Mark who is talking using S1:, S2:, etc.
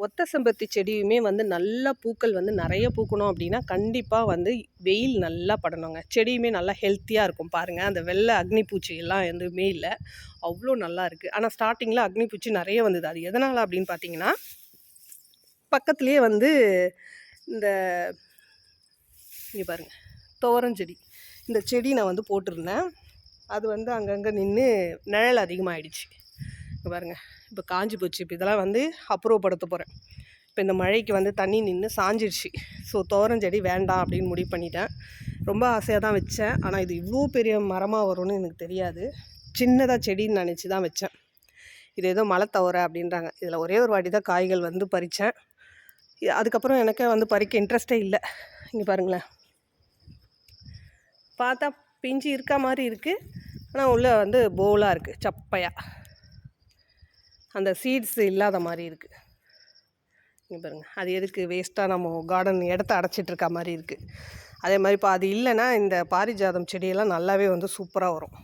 S1: ஒத்த செம்பருத்தி செடியுமே வந்து நல்லா பூக்கள் வந்து நிறைய பூக்கணும் அப்படின்னா கண்டிப்பாக வந்து வெயில் நல்லா படணுங்க. செடியுமே நல்லா ஹெல்த்தியாக இருக்கும் பாருங்கள் அந்த வெள்ளை அக்னி பூச்சியெல்லாம் எதுவுமே இல்லை. அவ்வளோ நல்லா இருக்குது ஆனால் ஸ்டார்டிங்கில் அக்னி பூச்சி நிறைய வந்தது. அது எதனால் அப்படின்னு பார்த்தீங்கன்னா பக்கத்துலேயே வந்து இந்த இங்கே பாருங்கள் துவரஞ்செடி இந்த செடி நான் வந்து போட்டிருந்தேன். அது வந்து அங்கங்கே நின்று நிழல் அதிகமாகிடுச்சு பாருங்கள் இப்போ காஞ்சி போச்சு. இப்போ இதெல்லாம் வந்து அப்புறப்படுத்த போகிறேன் இப்போ இந்த மழைக்கு வந்து தண்ணி நின்று சாஞ்சிடுச்சு ஸோ தோரஞ்செடி வேண்டாம் அப்படின்னு முடிவு பண்ணிட்டேன். ரொம்ப ஆசையாக தான் வச்சேன். ஆனால் இது இவ்வளோ பெரிய மரமாக வரும்னு எனக்கு தெரியாது. சின்னதாக செடின்னு நினச்சி தான் வச்சேன். இது ஏதோ மலை தவற அப்படின்றாங்க. இதில் ஒரே ஒரு வாட்டி தான் காய்கள் வந்து பறித்தேன் அதுக்கப்புறம் எனக்கே வந்து பறிக்க இன்ட்ரெஸ்டே இல்லை. இங்கே பாருங்களேன். பார்த்தா பிஞ்சு இருக்க மாதிரி இருக்குது ஆனால் உள்ளே வந்து போலாக இருக்குது சப்பையாக அந்த சீட்ஸ் இல்லாத மாதிரி இருக்குது இங்கே பாருங்கள் அது எதுக்கு? வேஸ்ட்டாக நம்ம கார்டன் இடத்த அடைச்சிட்ருக்க மாதிரி இருக்குது அதே மாதிரி இப்போ அது இல்லைன்னா இந்த பாரிஜாதம் செடியெல்லாம் நல்லாவே வந்து சூப்பராக வரும்.